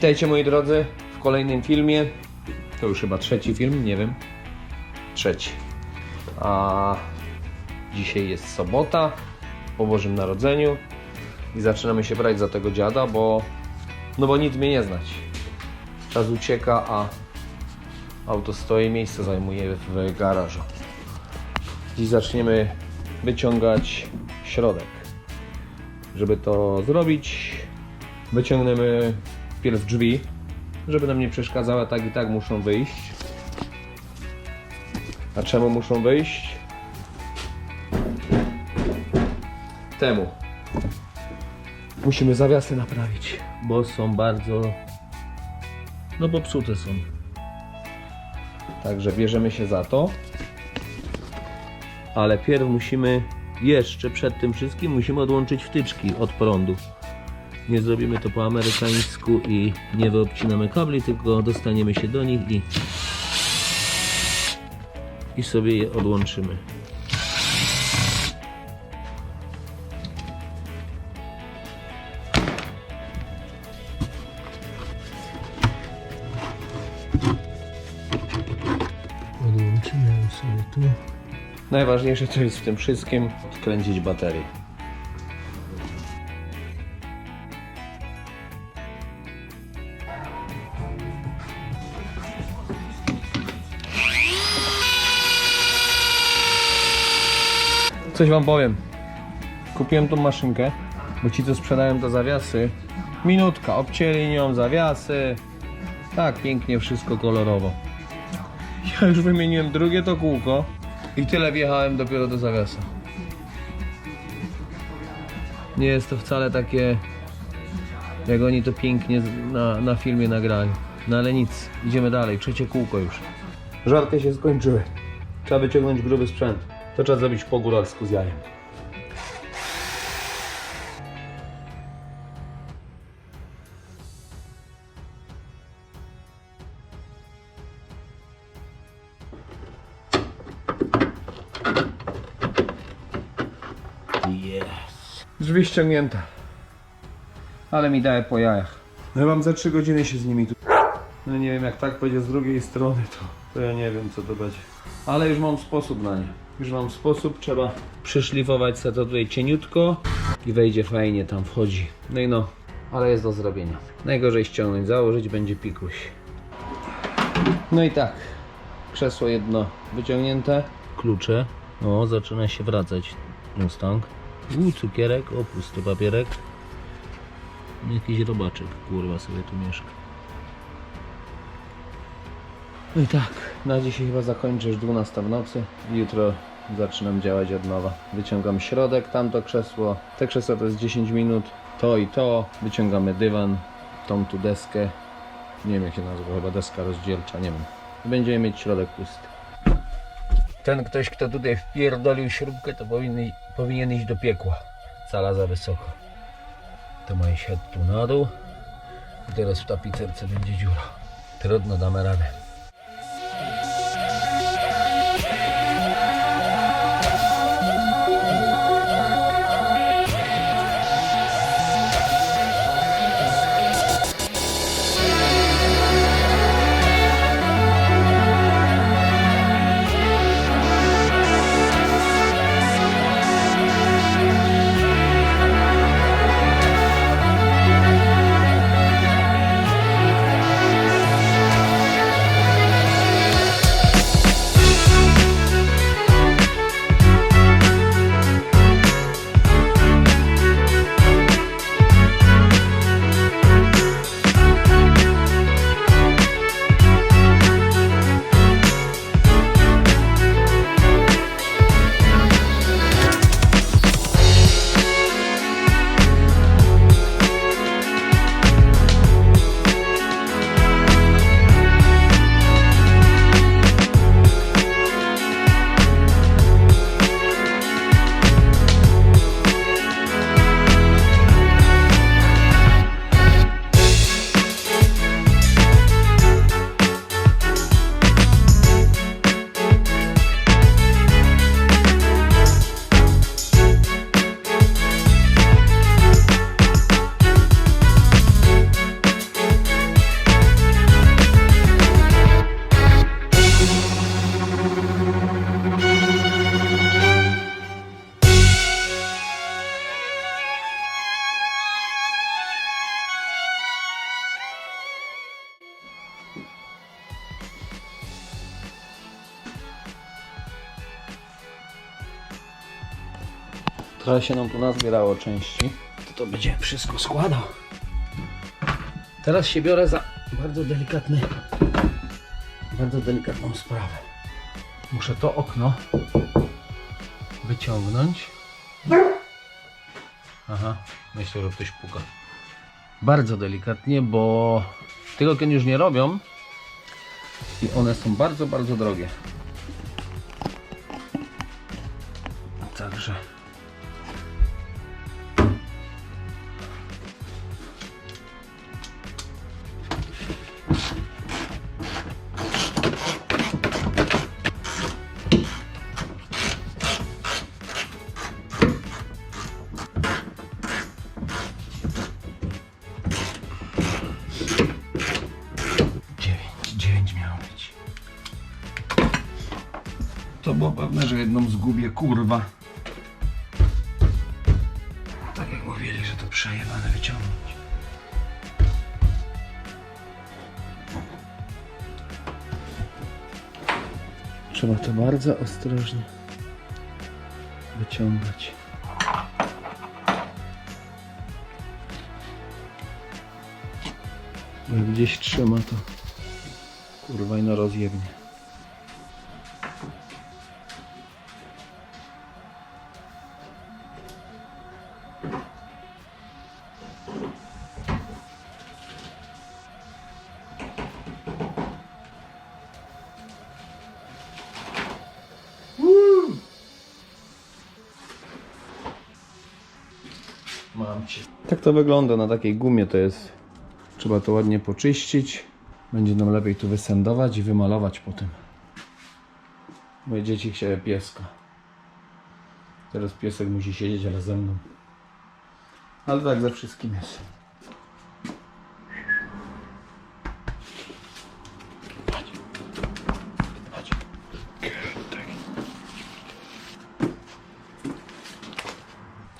Witajcie moi drodzy w kolejnym filmie. To już chyba trzeci film, nie wiem. Trzeci. A dzisiaj jest sobota po Bożym Narodzeniu i zaczynamy się brać za tego dziada, bo no bo nic mnie nie znać. Czas ucieka, a auto stoi, miejsce zajmuje w garażu. Dziś zaczniemy wyciągać środek. Żeby to zrobić, wyciągniemy pierw drzwi, żeby nam nie przeszkadzała, tak i tak muszą wyjść. A czemu muszą wyjść? Temu. Musimy zawiasy naprawić, bo są bardzo no popsute są. Także bierzemy się za to. Ale pierw musimy jeszcze przed tym wszystkim musimy odłączyć wtyczki od prądu. Nie zrobimy to po amerykańsku i nie wyobcinamy kabli, tylko dostaniemy się do nich i i sobie je odłączymy. Odłączymy sobie tu. Najważniejsze co jest w tym wszystkim, odkręcić baterię. Coś wam powiem. Kupiłem tą maszynkę, bo ci co sprzedają te zawiasy, minutka, obcięli nią zawiasy. Tak, pięknie, wszystko kolorowo. Ja już wymieniłem drugie to kółko i tyle wjechałem dopiero do zawiasa. Nie jest to wcale takie, jak oni to pięknie na, na filmie nagrali. No ale nic, idziemy dalej, trzecie kółko już. Żarty się skończyły. Trzeba wyciągnąć gruby sprzęt. To trzeba zrobić po góralsku z jajem. Yes. Drzwi ściągnięte. Ale mi daje po jajach. No ja mam za 3 godziny się z nimi tu... No nie wiem, jak tak będzie z drugiej strony, to, to ja nie wiem, co to będzie. Ale już mam sposób na nie. Już mam sposób, trzeba przyszlifować sobie to tutaj cieniutko i wejdzie fajnie, tam wchodzi. No i no, ale jest do zrobienia. Najgorzej ściągnąć, założyć będzie pikuś. No i tak, krzesło jedno wyciągnięte. Klucze. O, zaczyna się wracać Mustang. U, cukierek, o, pusty papierek. Jakiś robaczek, kurwa, sobie tu mieszka. No i tak, na dzisiaj chyba zakończę już 12 w nocy. Jutro zaczynam działać od nowa. Wyciągam środek, tamto krzesło. Te krzesło to jest 10 minut. To i to. Wyciągamy dywan, tą tu deskę. Nie wiem jak się nazywa, chyba deska rozdzielcza, nie wiem. Będziemy mieć środek pusty. Ten ktoś, kto tutaj wpierdolił śrubkę, to powinien, powinien iść do piekła. Cala za wysoko. To ma iść tu na dół. I teraz w tapicerce będzie dziura. Trudno, damy radę. Trochę się nam tu nazbierało części. To to będzie wszystko składał. Teraz się biorę za bardzo delikatny, bardzo delikatną sprawę. Muszę to okno wyciągnąć. Aha, myślę, że ktoś puka. Bardzo delikatnie, bo tych okien już nie robią i one są bardzo, bardzo drogie. Także. Pewne, że jedną zgubię, kurwa. Tak jak mówili, że to przejebane wyciągnąć. Trzeba to bardzo ostrożnie wyciągać. Jak gdzieś trzyma to kurwa i no rozjebnie. Tak to wygląda na takiej gumie to jest. Trzeba to ładnie poczyścić. Będzie nam lepiej tu wysędować i wymalować po tym. Moje dzieci chciały pieska. Teraz piesek musi siedzieć, ale ze mną. Ale tak ze wszystkim jest.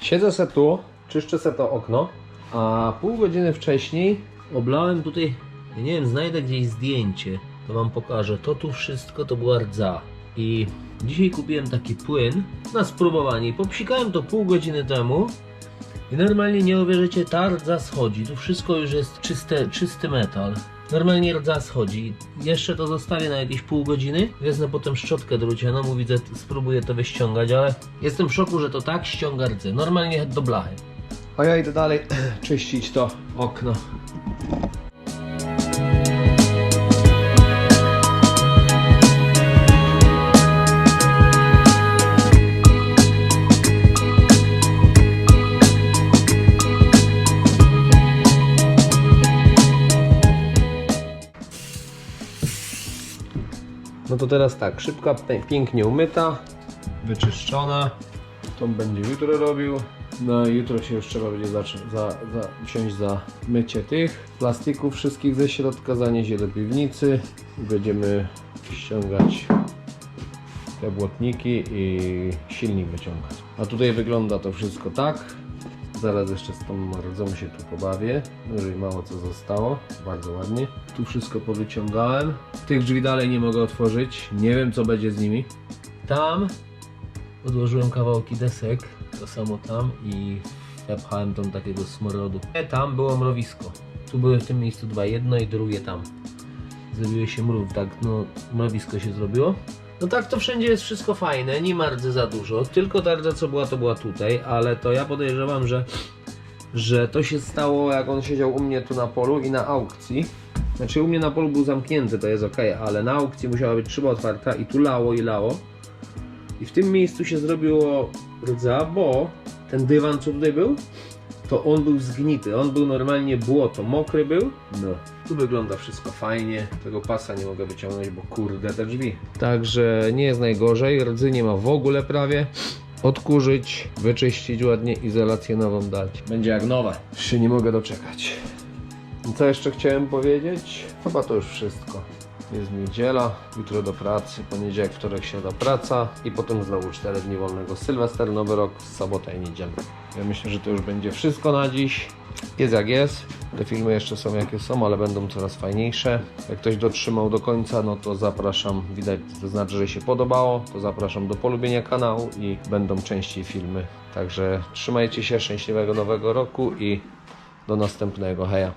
Siedzę se tu, czyszczę se to okno, a pół godziny wcześniej Oblałem tutaj, nie wiem, znajdę gdzieś zdjęcie, to wam pokażę. To tu wszystko to była rdza. I dzisiaj kupiłem taki płyn na spróbowanie. Popsikałem to pół godziny temu i normalnie nie uwierzycie, ta rdza schodzi. Tu wszystko już jest czyste, czysty metal. Normalnie rdza schodzi. Jeszcze to zostawię na jakieś pół godziny. Wezmę potem szczotkę drucianą, widzę, spróbuję to wyściągać, ale jestem w szoku, że to tak ściąga rdzę. Normalnie do blachy. A ja idę dalej czyścić to okno. No to teraz tak, szybka, pięknie umyta, wyczyszczona. Tą będzie jutro robił. No jutro się już trzeba będzie zacząć, za, za, wsiąść za mycie tych plastików wszystkich ze środka, zanieść je do piwnicy i będziemy ściągać te błotniki i silnik wyciągać. A tutaj wygląda to wszystko tak. Zaraz jeszcze z tą rdzą się tu pobawię. Jeżeli mało co zostało, bardzo ładnie. Tu wszystko powyciągałem. Tych drzwi dalej nie mogę otworzyć. Nie wiem co będzie z nimi. Tam odłożyłem kawałki desek, to samo tam i wepchałem tam takiego smrodu. E, Tam było mrowisko. Tu były w tym miejscu dwa, jedno i drugie tam. Zrobiły się mrów, tak no mrowisko się zrobiło. No tak to wszędzie jest wszystko fajne, nie ma rdzy za dużo, tylko ta rdza co była to była tutaj, ale to ja podejrzewam, że, że to się stało jak on siedział u mnie tu na polu i na aukcji. Znaczy u mnie na polu był zamknięty, to jest ok, ale na aukcji musiała być szyba otwarta i tu lało i lało. I w tym miejscu się zrobiło rdza, bo ten dywan, co tutaj był, to on był zgnity. On był normalnie błoto, mokry był. No. Tu wygląda wszystko fajnie. Tego pasa nie mogę wyciągnąć, bo kurde te drzwi. Także nie jest najgorzej. Rdzy nie ma w ogóle prawie. Odkurzyć, wyczyścić ładnie, izolację nową dać. Będzie jak nowe. Już się nie mogę doczekać. Co jeszcze chciałem powiedzieć? Chyba to już wszystko. Jest niedziela, jutro do pracy, poniedziałek, wtorek, środa praca i potem znowu 4 dni wolnego. Sylwester, Nowy Rok, sobota i niedziela. Ja myślę, że to już będzie wszystko na dziś. Jest jak jest. Te filmy jeszcze są jakie są, ale będą coraz fajniejsze. Jak ktoś dotrzymał do końca, no to zapraszam, widać, to znaczy, że się podobało, to zapraszam do polubienia kanału i będą częściej filmy. Także trzymajcie się, szczęśliwego nowego roku i do następnego. Heja!